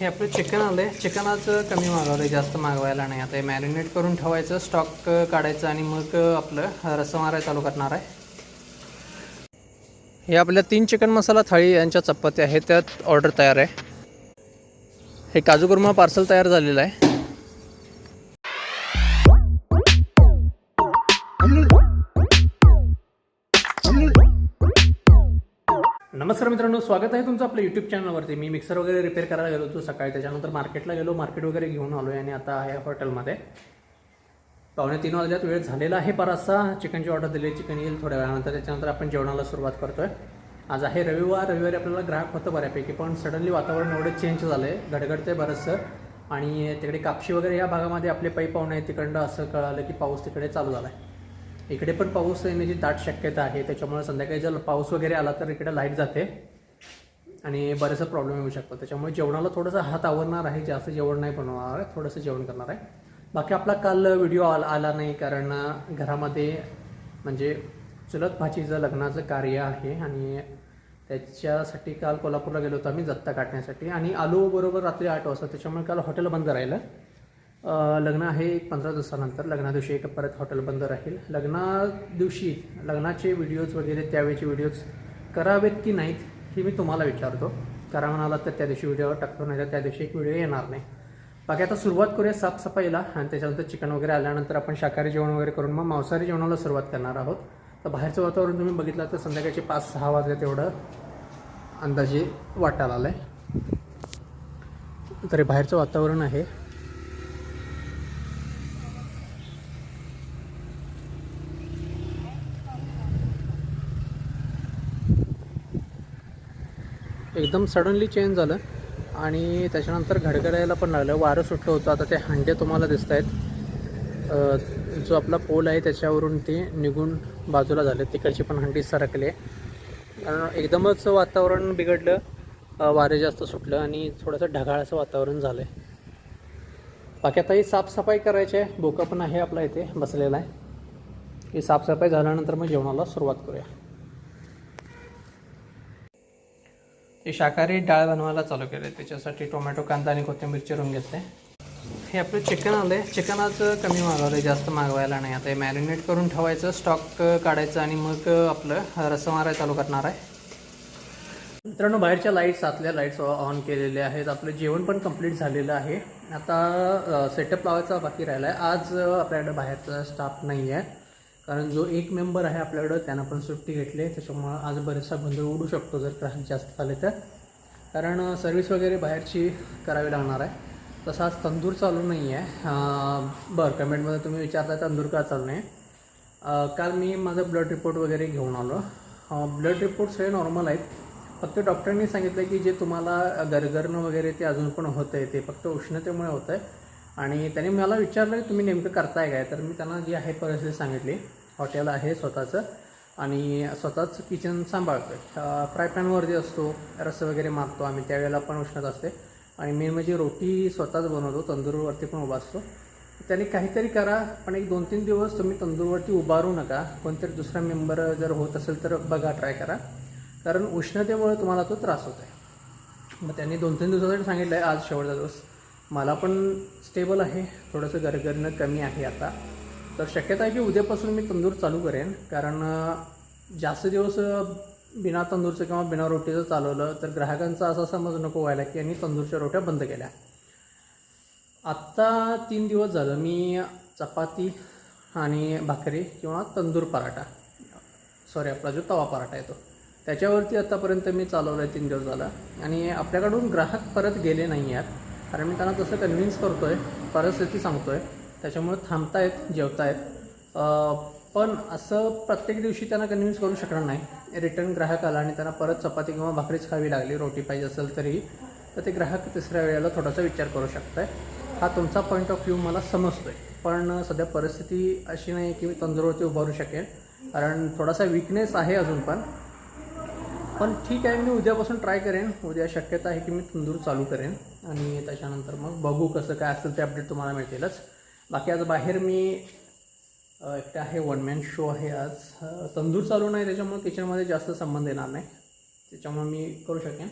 हे आपलं चिकन आलं आहे चिकनाचं कमी मागवलं आहे जास्त मागवायला नाही. आता हे मॅरिनेट करून ठेवायचं स्टॉक काढायचं आणि मग आपलं रस्सा मारायला चालू करणार आहे. हे आपल्या तीन चिकन मसाला थाळी यांच्या चपात्या आहेत. त्यात ऑर्डर तयार आहे. हे काजू कुर्मा पार्सल तयार झालेलं आहे. नमस्कार मित्रांनो स्वागत आहे तुमचं आपल्या यूट्यूब चॅनलवरती मी मिक्सर वगैरे रिपेअर करायला गेलो होतो सकाळी. त्याच्यानंतर मार्केटला गेलो. मार्केट वगैरे घेऊन आलो आहे आणि आता आहे हॉटेलमध्ये पावणे तीन वाजल्यात वेळ झालेला आहे बराचसा चिकनची ऑर्डर दिली चिकन येईल थोड्या वेळानंतर. त्याच्यानंतर आपण जेवणाला सुरुवात करतोय. आज आहे रविवार. रविवारी आपल्याला ग्राहक होतं बऱ्यापैकी पण सडनली वातावरण एवढं चेंज झालं आहे गडगडतंय बरंचसं. आणि तिकडे कापशी वगैरे या भागामध्ये आपले पै पाहुणे आहेत. तिकडनं असं कळालं की पाऊस तिकडे चालू झाला आहे इकडे पण पाऊस येण्याची म्हणजे दाट शक्यता आहे. त्याच्यामुळे संध्याकाळी जर पाऊस वगैरे आला तर इकडे लाइट जाते. आणि बरेचसा प्रॉब्लेम येऊ शकतो त्याच्यामुळे जेवणाला थोडंसं हात आवरणार आहे जास्त जेवण नाही बनवणार आहे थोडंसं जेवण करणार आहे. बाकी आपला काल व्हिडिओ आला आला नाही कारण घरामध्ये म्हणजे चुलत भाचीचं लग्नाचं कार्य आहे आणि त्याच्यासाठी काल कोल्हापूरला गेलो होतो आम्ही जत्ता काढण्यासाठी. आणि आलो बरोबर रात्री आठ वाजता. त्याच्यामुळे काल हॉटेल बंद राहिलं. लग्न आहे एक पंधरा दिवसानंतर. लग्ना दिवशी एक परत हॉटेल बंद राहील. लग्ना दिवशी लग्नाचे व्हिडिओज वगैरे त्यावेळेचे व्हिडिओज करावेत की नाहीत हे मी तुम्हाला विचारतो. करा म्हणाला तर त्या दिवशी व्हिडिओ टाकतो नाही तर त्या दिवशी एक व्हिडिओ येणार नाही. बाकी आता सुरुवात करूया साफसफाईला. आणि त्याच्यानंतर चिकन वगैरे आल्यानंतर आपण शाकाहारी जेवण वगैरे करून मग मांसाहारी जेवणाला सुरुवात करणार आहोत. तर बाहेरचं वातावरण तुम्ही बघितलं तर संध्याकाळचे पाच सहा वाजले तेवढं अंदाजे वाटायला आलं आहे तरी बाहेरचं वातावरण आहे. एकदम सडनली चेंज झालं. आणि त्याच्यानंतर घडघडायला पण लागलं. वारं सुटलं होतं. आता ते हंडे तुम्हाला दिसत आहेत जो आपला पोल आहे त्याच्यावरून ते निघून बाजूला झाले. तिकडची पण हंडी सरकली. आहे कारण एकदमच वातावरण बिघडलं. वारे जास्त सुटलं आणि थोडंसं ढगाळाचं वातावरण झालं आहे बाकी आता ही साफसफाई करायची आहे. बोका पण आहे आपला इथे बसलेला आहे. ही साफसफाई झाल्यानंतर मग जेवणाला सुरुवात करूया. हे शाकाहारी डाळ बनवायला चालू केले त्याच्यासाठी टोमॅटो कांदा आणि कोथिंबीर चिरून घेतले. हे आपलं चिकन आलं आहे चिकन आज कमी मागवलं आहे जास्त मागवायला नाही. आता हे मॅरिनेट करून ठेवायचं स्टॉक काढायचं आणि मग आपलं रस्सा मारायला चालू करणार आहे. मित्रांनो बाहेरच्या लाईट्स आतल्या लाईट्स ऑन केलेल्या आहेत. आपलं जेवण पण कंप्लीट झालेलं आहे. आता सेटअप लावायचा बाकी राहिला आहे आज आपल्याकडं आपल्याकडे बाहेरचा स्टाफ नाही आहे कारण जो एक मेंबर आहे आपल्याकडं त्यानं पण सुट्टी घेतली आहे. त्याच्यामुळं आज बरेचसा गोंधळ उडू शकतो जर ग्राहक जास्त झाले तर. कारण सर्विस वगैरे बाहेरची करावी लागणार आहे. तसं आज तंदूर चालू नाही आहे बरं कमेंटमध्ये तुम्ही विचारता तंदूर का चालू नाही? काल मी माझं ब्लड रिपोर्ट वगैरे घेऊन आलो. ब्लड रिपोर्ट सगळे नॉर्मल आहेत. फक्त डॉक्टरांनी सांगितलं की जे तुम्हाला गरगरणं वगैरे ते अजून पण होतं आहे ते फक्त उष्णतेमुळे होतं आहे आणि त्यांनी मला विचारलं की तुम्ही नेमकं करताय काय? तर मी त्यांना जी आहे परिस्थिती सांगितली. हॉटेल आहे स्वतःचं. आणि स्वतःच किचन सांभाळतो आहे फ्राय पॅनवरती असतो रस वगैरे मारतो आम्ही त्यावेळेला पण उष्णत असते. आणि मेन म्हणजे रोटी स्वतःच बनवतो तंदूरवरती पण उभा असतो त्याने काहीतरी करा पण एक दोन तीन दिवस तुम्ही तंदूरवरती उभारू नका. कोणतरी दुसरा मेंबर जर होत असेल तर बघा ट्राय करा. कारण उष्णतेमुळे तुम्हाला तो त्रास होत आहे मग त्यांनी दोन तीन दिवसासाठी सांगितलं आहे आज शेवटचा दिवस. मला पण स्टेबल आहे थोडंसं गरगरणं कमी आहे आता. तर शक्यता आहे की उद्यापासून मी तंदूर चालू करेन. कारण जास्त दिवस बिना तंदूरचं किंवा बिना रोटीचं चालवलं तर ग्राहकांचा असा समज नको व्हायला की यांनी तंदूरच्या रोट्या बंद केल्या. आत्ता तीन दिवस झालं मी चपाती आणि भाकरी किंवा तंदूर पराठा सॉरी आपला जो तवा पराठा येतो त्याच्यावरती आत्तापर्यंत मी चालवलं आहे तीन दिवस झाला. आणि आपल्याकडून ग्राहक परत गेले नाही आहेत. कारण मी त्यांना तसं कन्व्हिन्स करतो आहे परिस्थिती सांगतो आहे त्याच्यामुळे थांबतायत जेवतायत. पण असं प्रत्येक दिवशी त्यांना कन्व्हिन्स करू शकणार नाही. रिटर्न ग्राहक आला आणि त्यांना परत चपाती किंवा भाकरीच खावी लागली रोटी पाहिजे असेल तरी तर ते ग्राहक तिसऱ्या वेळेला थोडासा विचार करू शकताय. हा तुमचा पॉईंट ऑफ व्ह्यू मला समजतोय. पण सध्या परिस्थिती अशी नाही की मी तंदुरुस्ती उभारू शकेन. कारण थोडासा विकनेस आहे अजून पण. पण ठीक आहे मी उद्यापासून ट्राय करेन. उद्या शक्यता आहे की मी तंदूर चालू करेन. आणि त्याच्यानंतर मग बघू कसं काय असेल ते अपडेट तुम्हाला मिळतीलच. बाकी आज बाहेर मी एकटा आहे वन मॅन शो आहे आज. तंदूर चालू नाही त्याच्यामुळे किचनमध्ये जास्त संबंध येणार नाही. त्याच्यामुळे मी करू शकेन.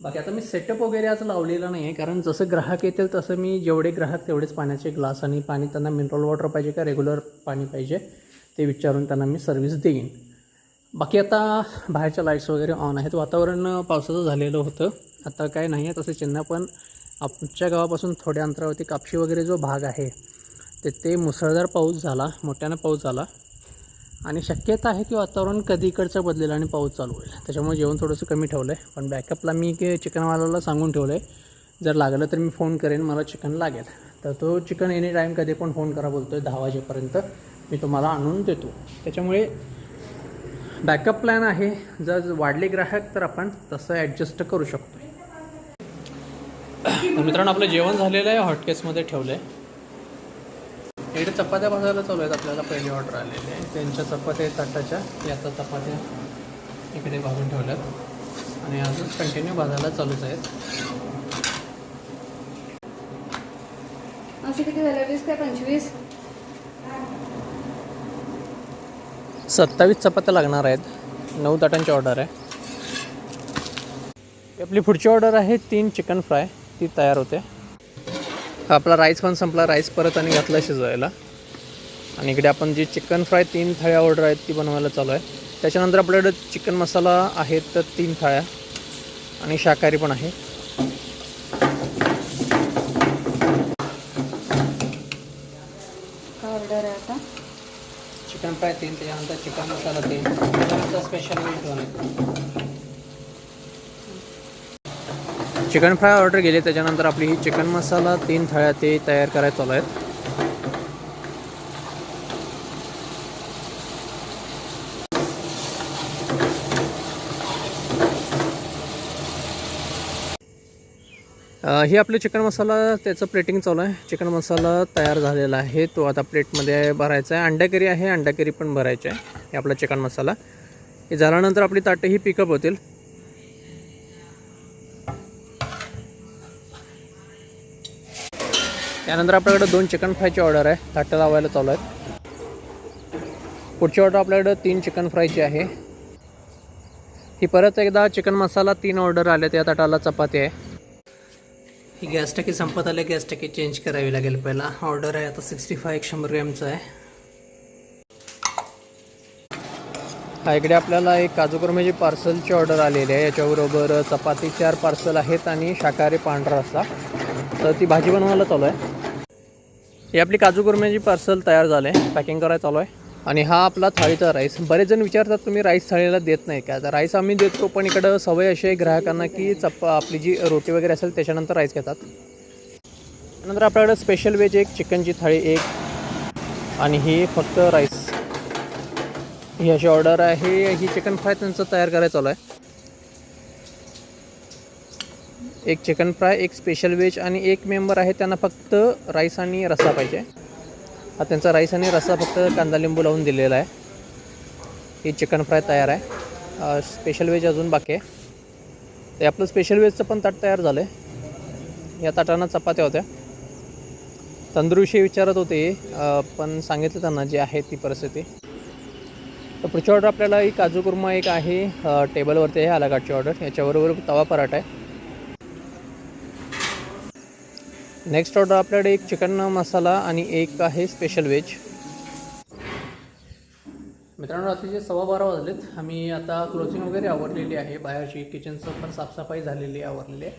बाकी आता मी सेटअप वगैरे आज लावलेला नाही आहे कारण जसं ग्राहक येतील तसं मी जेवढे ग्राहक तेवढेच पाण्याचे ग्लास आणि पाणी त्यांना मिनरल वॉटर पाहिजे का रेग्युलर पाणी पाहिजे ते विचारून त्यांना मी सर्व्हिस देईन. बाकी आता बाहेरच्या लाईट्स वगैरे ऑन आहेत. वातावरण पावसाचं झालेलं होतं. आता काय नाही आहे तसं चिन्ह पण आमच्या गावापासून थोड्या अंतरावरती कापशी वगैरे जो भाग आहे ते ते मुसळधार पाऊस झाला मोठ्यानं पाऊस झाला. आणि शक्यता आहे की वातावरण कधी इकडचं बदलेल आणि पाऊस चालू होईल. त्याच्यामुळे जेवण थोडंसं कमी ठेवलं आहे पण बॅकअपला मी की चिकनवाल्याला सांगून ठेवलं आहे जर लागलं तर मी फोन करेन मला चिकन लागेल. तर तो चिकन एनी टाईम कधी पण फोन करा बोलतो आहे दहा वाजेपर्यंत. मी तुम्हाला आणून देतो. त्याच्यामुळे बॅकअप प्लॅन आहे. जर वाढले ग्राहक तर आपण तसं ॲडजस्ट करू शकतो. मित्रांनो आपलं जेवण झालेलं आहे. हॉटकेसमध्ये ठेवलं आहे इकडे चपात्या भाजायला चालू आहेत आपल्याला पहिली ऑर्डर आलेली आहे. त्यांच्या चपात्या आहेत ताटाच्या याचा चपात्या इकडे भाजून ठेवल्यात. आणि अजून कंटिन्यू भाजायला चालूच आहेत. असे किती झाले? वीस काय? पंचवीस? सत्तावीस चपात्या लागणार आहेत. नऊ ताटांची ऑर्डर आहे. आपली पुढची ऑर्डर आहे तीन चिकन फ्राय ती तयार होते. आपला राईस पण संपला राईस परत आणि घातला शिजवायला. आणि इकडे आपण जी चिकन फ्राय तीन थाळ्या ऑर्डर आहेत ती बनवायला चालू आहे. त्याच्यानंतर आपल्याकडे चिकन मसाला आहेत तर तीन थाळ्या. आणि शाकाहारी पण आहे. ऑर्डर आहे आता? चिकन फ्राय तीन त्याच्यानंतर चिकन मसाला तीन. स्पेशल दोन आहेत चिकन फ्राय ऑर्डर केली त्याच्यानंतर आपली ही चिकन मसाला तीन थाळ्या ते तयार करायला चालू आहेत. ही आपली चिकन मसाला त्याचं प्लेटिंग चालू आहे. चिकन मसाला तयार झालेला आहे तो आता प्लेटमध्ये भरायचा आहे. अंडा करी आहे अंडा करी पण भरायची आहे हे आपला चिकन मसाला. हे झाल्यानंतर आपली ताटं ही पिकअप होतील. त्यानंतर आपल्याकडे दोन चिकन फ्रायची ऑर्डर आहे. ताटं लावायला चालू आहेत. पुढची ऑर्डर आपल्याकडं तीन चिकन फ्रायची आहे. ही परत एकदा चिकन मसाला तीन ऑर्डर आले त्या ताटाला चपाती आहे. ही गॅस टाकी संपत आले. गॅस टाकी चेंज करावी लागेल पहिला. ऑर्डर आहे. आता सिक्स्टी फाय एक शंभर ग्रॅमचा आहे. हा इकडे आपल्याला एक काजू कुर्म्याची पार्सलची ऑर्डर आलेली आहे. याच्याबरोबर चपाती चार पार्सल आहेत आणि शाकाहारी पांढरा रस्सा. तर ती भाजी बनवायला चालू आहे. ही आपली काजू कुर्म्याची पार्सल तयार झालं. आहे पॅकिंग करायला चालू आहे. आणि हा आपला थाळीचा राईस बरेच जण विचारतात तुम्ही राईस थाळीला देत नाही का? तर राईस आम्ही देतो पण इकडं सवय अशी आहे ग्राहकांना की चप आपली जी रोटी वगैरे असेल त्याच्यानंतर राईस घेतात. नंतर आपल्याकडं स्पेशल वेज एक चिकनची थाळी एक आणि ही फक्त राईस ही अशी ऑर्डर आहे. ही चिकन फ्राय त्यांचं तयार करायचं चालू आहे. एक चिकन फ्राय एक स्पेशल व्हेज आणि एक मेंबर आहे त्यांना फक्त राईस आणि रस्सा पाहिजे. हा त्यांचा राईस आणि रस्सा फक्त कांदा लिंबू लावून दिलेला आहे. ही चिकन फ्राय तयार आहे. स्पेशल व्हेज अजून बाकी आहे. ते आपलं स्पेशल व्हेजचं पण ताट तयार झालं आहे या ताटांना चपात्या होत्या. तंदुरुषी विचारत होते पण सांगितलं त्यांना जी आहे ती परिस्थिती. तर पुढची ऑर्डर आपल्याला ही काजू कुर्मा एक आहे टेबलवरती आहे आलाकाटची ऑर्डर याच्याबरोबर तवा पराठा आहे. नेक्स्ट ऑर्डर आपल्याकडे एक चिकन मसाला आणि एक आहे स्पेशल व्हेज मित्रांनो रात्रीचे सव्वा बारा वाजलेत आम्ही आता क्लोजिंग वगैरे आवरलेली आहे. बाहेरची किचनचं पण साफसफाई झालेली आवरलेली आहे.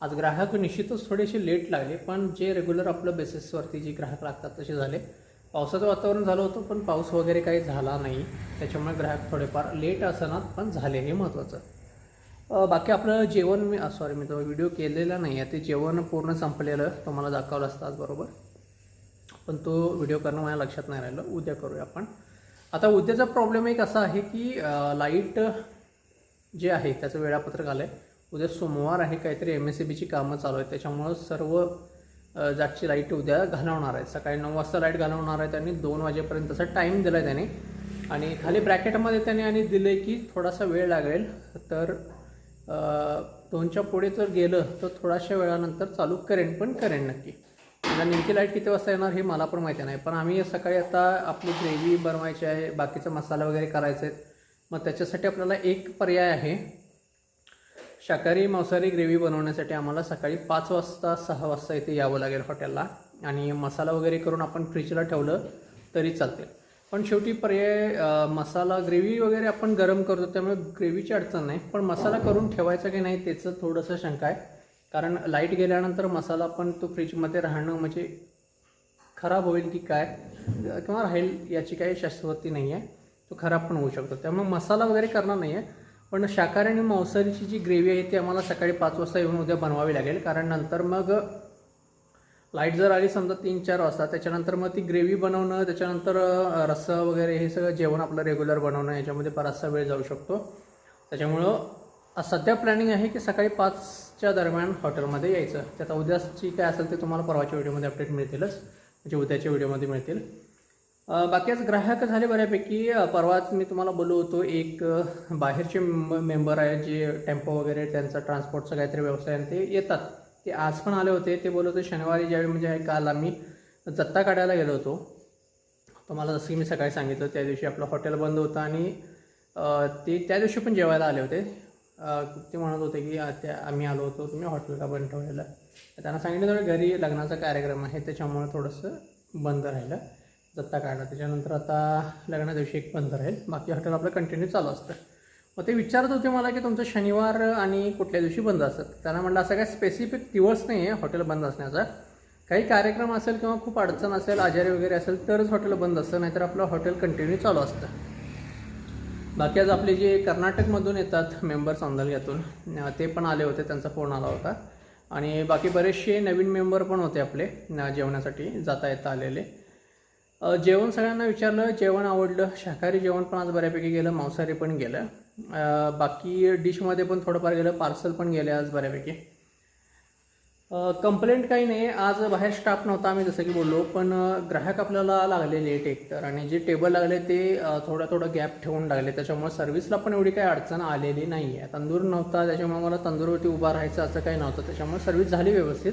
आज ग्राहक निश्चितच थोडेसे लेट लागले पण जे रेग्युलर आपलं बेसिसवरती जे ग्राहक लागतात तसे झाले. पावसाचं वातावरण झालं होतं पण पाऊस वगैरे काही झाला नाही. त्याच्यामुळे ग्राहक थोडेफार लेट असणार पण झाले हे महत्त्वाचं बाकी आपलं जेवण मी सॉरी मी तो व्हिडिओ केलेला नाही आहे ते जेवण पूर्ण संपलेलं तुम्हाला दाखवलं असतं आजबरोबर पण तो व्हिडिओ करणं माझ्या लक्षात नाही राहिलं. उद्या करूया आपण. आता उद्याचा प्रॉब्लेम एक असा आहे की लाइट जे आहे त्याचं वेळापत्रक आलं आहे उद्या सोमवार आहे काहीतरी एम एस सी बीची कामं चालू आहेत. त्याच्यामुळं सर्व जातची जागची लाइट उद्या घालवणार आहेत. सकाळी नऊ वाजता लाइट घालवणार आहे त्यांनी दोन वाजेपर्यंत असा टाईम दिला आहे त्याने. आणि खाली ब्रॅकेटमध्ये त्याने आणि दिलं आहे की थोडासा वेळ लागेल. तर दोनच्या पुढे जर गेलं तर थोड्याशा वेळानंतर चालू करेन पण करेन नक्की. आता नेमकी लाइट किती वाजता येणार हे मला पण माहिती नाही पण आम्ही सकाळी आता आपली ग्रेव्ही बनवायची आहे बाकीचा मसाला वगैरे करायचे आहेत मग त्याच्यासाठी आपल्याला एक पर्याय आहे. शाकाहारी मांसाहारी ग्रेव्ही बनवण्यासाठी आम्हाला सकाळी पाच वाजता सहा वाजता इथे यावं लागेल हॉटेलला. आणि मसाला वगैरे करून आपण फ्रीजला ठेवलं तरी चालते पण शेवटी पर्याय मसाला ग्रेव्ही वगैरे आपण गरम करतो त्यामुळे ग्रेव्हीची अडचण नाही. पण मसाला करून ठेवायचा की नाही त्याचं थोडंसं शंका आहे. कारण लाइट गेल्यानंतर मसाला पण तो फ्रीजमध्ये राहणं म्हणजे खराब होईल की काय किंवा राहील याची काही शाश्वती नाही आहे. तो खराब पण होऊ शकतो. त्यामुळे मसाला वगैरे करणार नाही आहे. पण शाकाहारी आणि मांसाहारीची जी ग्रेव्ही आहे ती आम्हाला सकाळी पाच वाजता येऊन उद्या बनवावी लागेल. कारण नंतर मग लाइट जर आली समजा तीन चार वाजता त्याच्यानंतर मग ती ग्रेव्ही बनवणं त्याच्यानंतर रस्सा वगैरे हे सगळं जेवण आपलं रेग्युलर बनवणं याच्यामध्ये बराचसा वेळ जाऊ शकतो. त्याच्यामुळं सध्या प्लॅनिंग आहे की सकाळी पाचच्या दरम्यान हॉटेलमध्ये यायचं. त्यात उद्याची काय असेल ते तुम्हाला परवाच्या व्हिडिओमध्ये अपडेट मिळतीलच. म्हणजे उद्याच्या व्हिडिओमध्ये मिळतील. बाकी आज ग्राहक झाले बऱ्यापैकी. परवाच मी तुम्हाला बोललो होतो एक बाहेरचे मेंबर आहेत जे टेम्पो वगैरे त्यांचा ट्रान्सपोर्टचा काहीतरी व्यवसाय आहे ते येतात. ते आज पण आले होते. ते बोलत होते शनिवारी ज्यावेळी म्हणजे काल आम्ही जत्ता काढायला गेलो होतो. तुम्हाला जसं की मी सकाळी सांगितलं त्या दिवशी आपलं हॉटेल बंद होतं आणि ते त्या दिवशी पण जेवायला आले होते. ते म्हणत होते की त्या आम्ही आलो होतो तुम्ही हॉटेल का बंद ठेवलेलं? त्यांना सांगितलं थोडं घरी लग्नाचा कार्यक्रम आहे त्याच्यामुळे थोडंसं बंद राहिलं जत्ता काढला त्याच्यानंतर आता लग्ना दिवशी एक बंद राहील. बाकी हॉटेल आपलं कंटिन्यू चालू असतं. मग ते विचारत होते मला की तुमचं शनिवार आणि कुठल्या दिवशी बंद असतं? त्यांना म्हटलं असं काय स्पेसिफिक दिवस नाही आहे हॉटेल बंद असण्याचा. काही कार्यक्रम असेल किंवा खूप अडचण असेल आजारी वगैरे असेल तरच हॉटेल बंद असतं नाहीतर आपलं हॉटेल कंटिन्यू चालू असतं. बाकी आज आपले जे कर्नाटकमधून येतात मेंबर्स अंधलग्यातून ते पण आले होते त्यांचा फोन आला होता. आणि बाकी बरेचसे नवीन मेंबर पण होते आपले जेवणासाठी जाता येता आलेले. जेवण सगळ्यांना विचारलं जेवण आवडलं शाकाहारी जेवण पण आज बऱ्यापैकी गेलं मांसाहारी पण गेलं. बाकी डिशमध्ये पण थोडंफार गेलं पार्सल पण गेले आज बऱ्यापैकी. कंप्लेंट काही नाही आज बाहेर स्टाफ नव्हता आम्ही जसं की बोललो पण ग्राहक आपल्याला लागले लेट एक तर आणि जे टेबल लागले ते थोडा थोडं थोडं गॅप ठेवून लागले. त्याच्यामुळे सर्व्हिसला पण एवढी काही अडचण आलेली नाही आहे तंदूर नव्हता त्याच्यामुळे मला तंदूरवरती उभा राहायचं असं काही नव्हतं. त्याच्यामुळे सर्व्हिस झाली व्यवस्थित.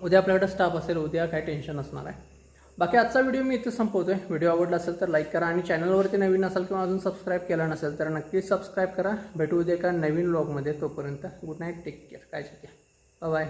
उद्या आपल्याकडे स्टाफ असेल उद्या काही टेन्शन असणार आहे. बाकी आजचा व्हिडिओ मी इथं आहे व्हिडिओ आवडला असेल तर लाईक करा आणि चॅनलवरती नवीन असाल किंवा अजून सबस्क्राईब केला नसेल तर नक्की सबस्क्राईब करा. भेटू उद्या एका नवीन ब्लॉगमध्ये तोपर्यंत गुड नाईट टेक केअर काय घ्या बाय